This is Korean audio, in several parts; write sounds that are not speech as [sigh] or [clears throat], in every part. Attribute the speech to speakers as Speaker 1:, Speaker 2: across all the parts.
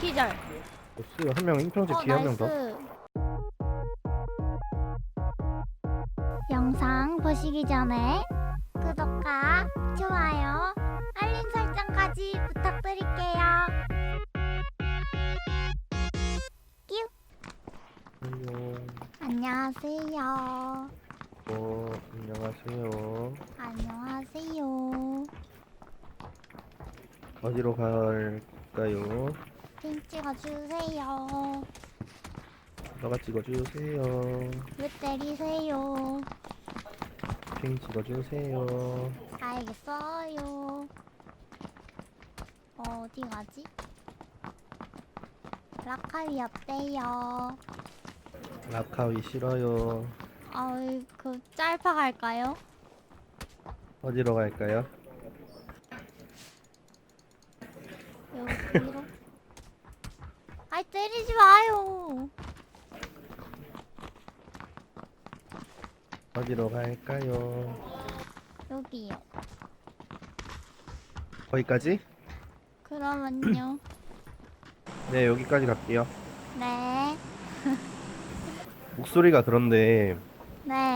Speaker 1: 기절.
Speaker 2: 보스 한명 임평집
Speaker 1: 어,
Speaker 2: 뒤에 한명 더.
Speaker 1: 나이스. 영상 보시기 전에 구독과 좋아요, 알림 설정까지 부탁드릴게요. 끼우.
Speaker 2: 안녕.
Speaker 1: 안녕하세요.
Speaker 2: 어, 안녕하세요.
Speaker 1: 안녕 하세요.
Speaker 2: 어디로 갈까요?
Speaker 1: 핑 찍어주세요.
Speaker 2: 너가 찍어주세요.
Speaker 1: 왜 때리세요?
Speaker 2: 핑 찍어주세요.
Speaker 1: 알겠어요. 어디 가지? 라카위 어때요?
Speaker 2: 라카위 싫어요.
Speaker 1: 어이, 그 짤파 갈까요?
Speaker 2: 어디로 갈까요?
Speaker 1: 여기로? 아이 때리지 마요.
Speaker 2: 어디로 갈까요?
Speaker 1: 여기요.
Speaker 2: 거기까지?
Speaker 1: 그러면요. [clears throat]
Speaker 2: 네, 여기까지 갈게요.
Speaker 1: 네. [laughs]
Speaker 2: 목소리가 그런데
Speaker 1: 네.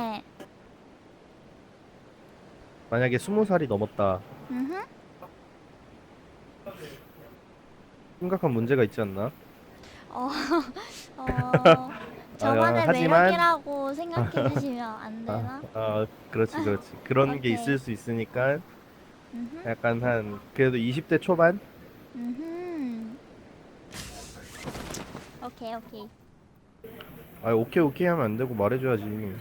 Speaker 2: 만약에 스무 살이 넘었다.
Speaker 1: 음.
Speaker 2: 심각한 문제가 있지 않나?
Speaker 1: 어. 어. [laughs] 저만의
Speaker 2: 하지만-
Speaker 1: 매력이라고 생각해 [laughs] 주시면 안 되나?
Speaker 2: 아, 아 그렇지 그렇지. 그런 게
Speaker 1: 오케이.
Speaker 2: 있을 수 있으니까
Speaker 1: 음.
Speaker 2: 약간 한 그래도 20대 초반?
Speaker 1: 음. 오케이 오케이.
Speaker 2: 아 오케이 오케이 하면 안 되고 말해줘야지.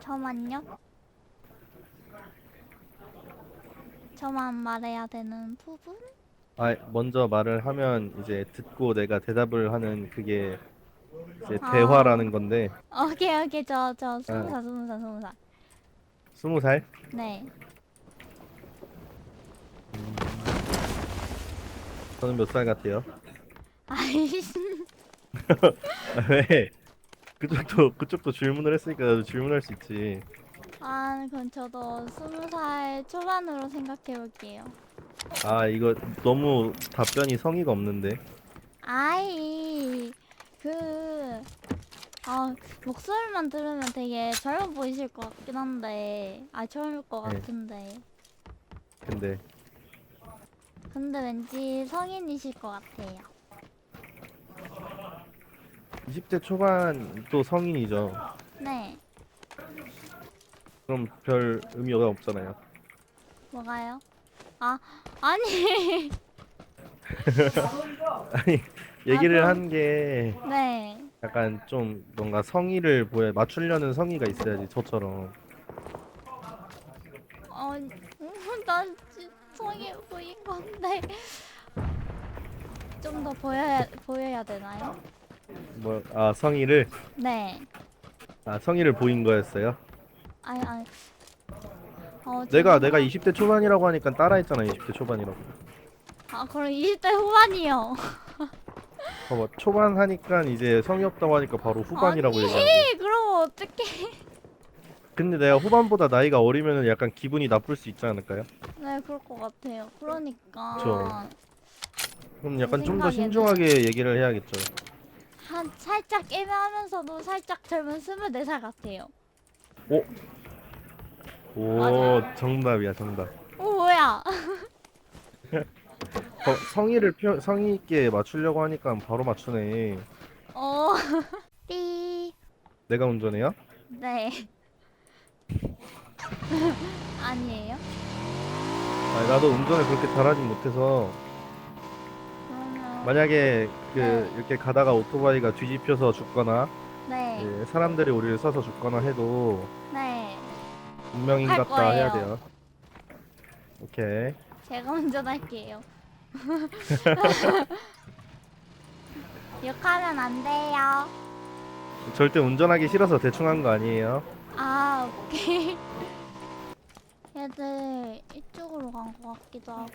Speaker 1: 저만요? 저만 말해야 되는 부분?
Speaker 2: 아 먼저 말을 하면 이제 듣고 내가 대답을 하는 그게 이제
Speaker 1: 아.
Speaker 2: 대화라는 건데
Speaker 1: 오케이 오케이 저저 스무
Speaker 2: 아.
Speaker 1: 살 스무 살 스무 살.
Speaker 2: 스무 살?
Speaker 1: 네.
Speaker 2: 저는 몇 살 같아요?
Speaker 1: 아이씨. [laughs]
Speaker 2: 아, 왜? 그쪽도 그쪽도 질문을 했으니까 나도 질문할 수 있지.
Speaker 1: 아 그럼 저도 스무 살 초반으로 생각해 볼게요.
Speaker 2: 아 이거 너무 답변이 성의가 없는데.
Speaker 1: 아이 그. 아 목소리만 들으면 되게 젊어 보이실 것 같긴 한데 아 젊을 것
Speaker 2: 네.
Speaker 1: 같은데
Speaker 2: 근데
Speaker 1: 근데 왠지 성인이실 것 같아요
Speaker 2: 20대 초반 또 성인이죠.
Speaker 1: 네
Speaker 2: 그럼 별 의미가 없잖아요.
Speaker 1: 뭐가요? 아 아니 [laughs]
Speaker 2: 아니 얘기를
Speaker 1: 그럼-
Speaker 2: 한 게
Speaker 1: 네
Speaker 2: 약간 좀 뭔가 성의를 보여 맞추려는 성의가 있어야지 저처럼.
Speaker 1: 어, 난 성이 보인 건데 좀 더 보여야 보여야 되나요?
Speaker 2: 뭐 아 성의를
Speaker 1: 네.
Speaker 2: 아 성의를 보인 거였어요.
Speaker 1: 아니 아니. 어,
Speaker 2: 내가. 내가 20대 초반이라고 하니까 따라했잖아 20대 초반이라고.
Speaker 1: 아 그럼 20대 후반이요. [laughs]
Speaker 2: 봐봐 초반 하니까 이제 성의 없다고 하니까 바로 후반이라고
Speaker 1: 아니,
Speaker 2: 얘기하고.
Speaker 1: 그럼 어떡해?
Speaker 2: 근데 내가 후반보다 나이가 어리면은 약간 기분이 나쁠 수 있지 않을까요?
Speaker 1: 네 그럴 것 같아요. 그러니까
Speaker 2: 그쵸. 그럼 약간 좀더
Speaker 1: 생각에는-
Speaker 2: 신중하게 얘기를 해야겠죠.
Speaker 1: 한 살짝 애매하면서도 살짝 젊은 24살 같아요.
Speaker 2: 오. 정답이야 정답.
Speaker 1: 오 뭐야? [laughs]
Speaker 2: 어, 성의를 표, 성의 있게 맞추려고 하니까 바로 맞추네.
Speaker 1: 어. [laughs] 삐.
Speaker 2: 내가 운전해요?
Speaker 1: 네. [laughs] 아니에요?
Speaker 2: 아, 나도 운전을 그렇게 잘하진 못해서
Speaker 1: 그러면
Speaker 2: 만약에 그
Speaker 1: 네.
Speaker 2: 이렇게 가다가 오토바이가 뒤집혀서 죽거나
Speaker 1: 네.
Speaker 2: 예, 사람들이 우리를 쏴서 죽거나 해도
Speaker 1: 네.
Speaker 2: 운명인갑다
Speaker 1: 거예요.
Speaker 2: 해야 돼요. 오케이.
Speaker 1: 제가 운전할게요. [laughs] 욕하면 안 돼요.
Speaker 2: 절대 운전하기 싫어서 대충 한 거 아니에요.
Speaker 1: 아, 오케이. 얘들 이쪽으로 간 것 같기도 하고.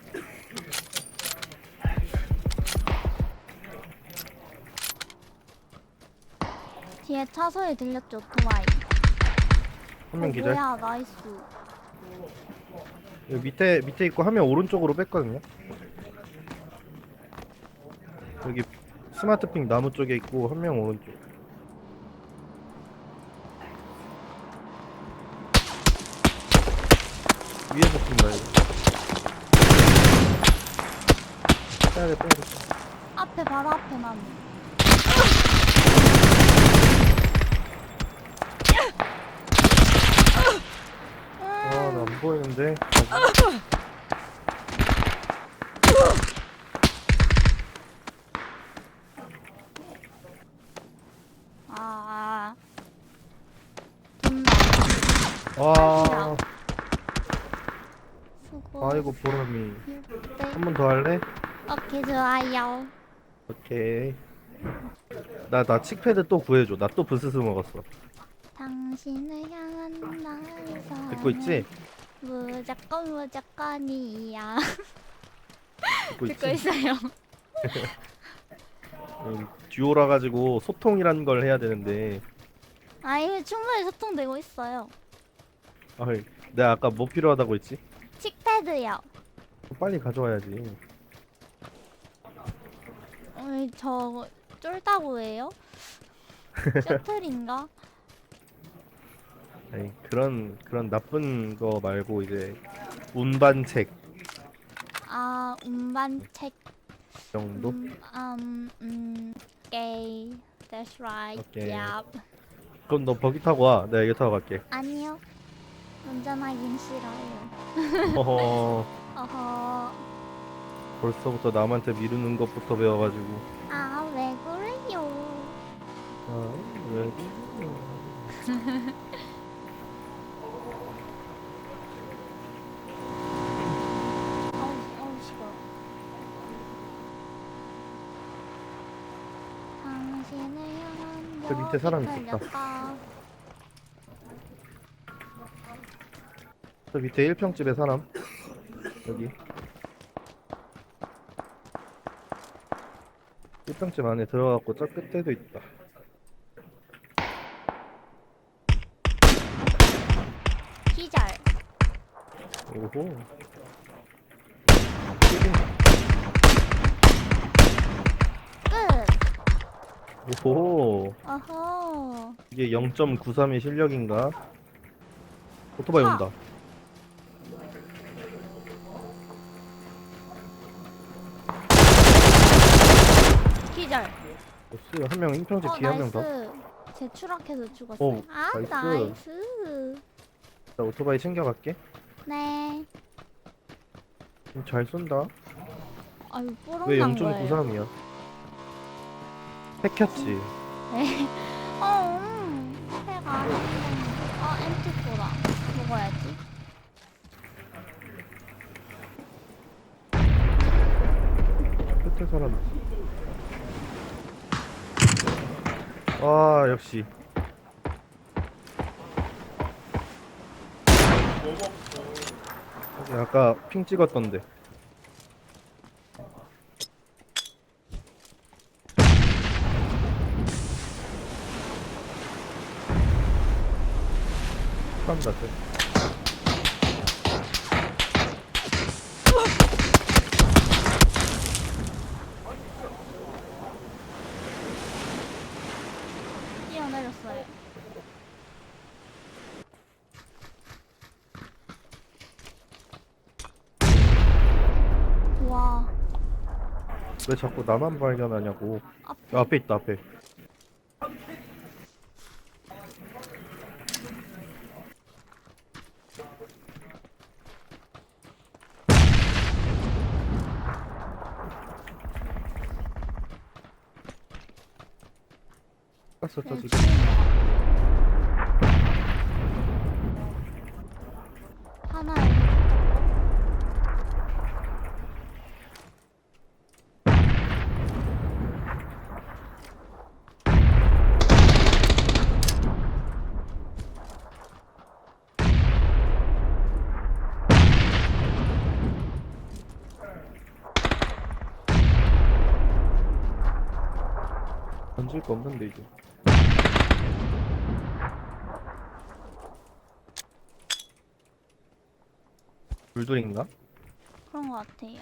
Speaker 1: 뒤에 차 소리 들렸죠, 오토바이.
Speaker 2: 한명
Speaker 1: 어,
Speaker 2: 기절.
Speaker 1: 뭐야, 나이스.
Speaker 2: 여기 밑에 밑에 있고 한명 오른쪽으로 뺐거든요. 여기 스마트핑 나무 쪽에 있고 한 명 오른쪽. 위에서 뛴다 이거. 빼야 돼 빼야 돼.
Speaker 1: 앞에 바로 앞에 나무.
Speaker 2: 안 보이는데.
Speaker 1: 아.
Speaker 2: 와.
Speaker 1: 수고.
Speaker 2: 아이고 보람이.
Speaker 1: 네.
Speaker 2: 한번 더 할래?
Speaker 1: 오케이 좋아요.
Speaker 2: 오케이. 나 나 칙패드 또 구해줘. 나 또 부스스 먹었어.
Speaker 1: 당신을 향한 나의 사랑.
Speaker 2: 듣고 있지?
Speaker 1: 무조건 무조건이야.
Speaker 2: 듣고
Speaker 1: 듣고
Speaker 2: 있지?
Speaker 1: 있어요. [laughs]
Speaker 2: 음, 듀오라 가지고 소통이라는 걸 해야 되는데.
Speaker 1: 아 이미 충분히 소통되고 있어요.
Speaker 2: 아, 내가 아까 뭐 필요하다고 했지?
Speaker 1: 칙패드요.
Speaker 2: 빨리 가져와야지.
Speaker 1: 어, 저 쫄다고 해요? [laughs] 셔틀인가?
Speaker 2: 아니 그런 그런 나쁜 거 말고 이제 운반책
Speaker 1: 아 운반책.
Speaker 2: 정도.
Speaker 1: 음, um, 음, 오케이. That's right.
Speaker 2: 오케이.
Speaker 1: Yep.
Speaker 2: 그럼 너 버기 타고 와. 내가 이거 타고 갈게.
Speaker 1: 아니요. 운전하긴 싫어요.
Speaker 2: 허허. [laughs]
Speaker 1: 어허.
Speaker 2: 벌써부터 남한테 미루는 것부터 배워가지고.
Speaker 1: 아, 왜 그래요?
Speaker 2: 아, 왜? [laughs] 밑에 사람
Speaker 1: 벽이
Speaker 2: 있었다. 저 밑에 1평집에 사람. 여기. 1평집 안에 들어가고 저 끝에도 있다. 오호.
Speaker 1: 어허.
Speaker 2: 이게 0.93의 실력인가? 오토바이
Speaker 1: 차.
Speaker 2: 온다.
Speaker 1: 기절.
Speaker 2: 보스 한명 1평집
Speaker 1: 어,
Speaker 2: 뒤에 한 명 더.
Speaker 1: 나이스. 제 추락해서 죽었어요.
Speaker 2: 오,
Speaker 1: 아,
Speaker 2: 나이스.
Speaker 1: 나이스.
Speaker 2: 자, 오토바이 챙겨갈게.
Speaker 1: 네.
Speaker 2: 음, 잘 쏜다.
Speaker 1: 아유,
Speaker 2: 왜
Speaker 1: 거예요.
Speaker 2: 0.93이야?
Speaker 1: 네. 어, 음. 해가. 어, 엠티코다. 먹어야지.
Speaker 2: 끝에 사람. 와, 역시. 아까 핑 찍었던데.
Speaker 1: 뛰어내렸어요. 와,
Speaker 2: 왜 자꾸 나만 발견하냐고.
Speaker 1: 앞에
Speaker 2: 야, 앞에 있다, 앞에. 갔어, 저
Speaker 1: 네,
Speaker 2: 던질 거 없는데, 이제. 불돌인가?
Speaker 1: 그런 것 같아요.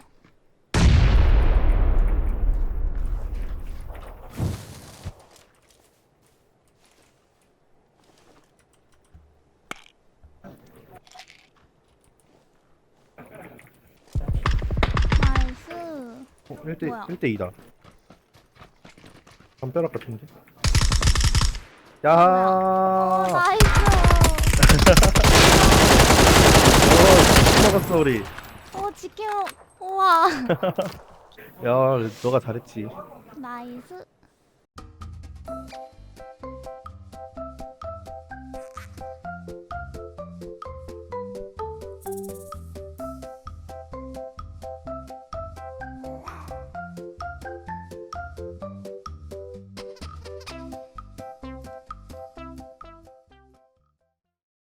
Speaker 1: 나이스.
Speaker 2: 어, 1대,
Speaker 1: 뭐야?
Speaker 2: 1대 2다. 담벼락 같은데?
Speaker 1: 어,
Speaker 2: 야!
Speaker 1: 나이스.
Speaker 2: 어, 먹었어, 우리.
Speaker 1: 오, 지켜. 우와. [laughs]
Speaker 2: 야, 너가 잘했지.
Speaker 1: 나이스.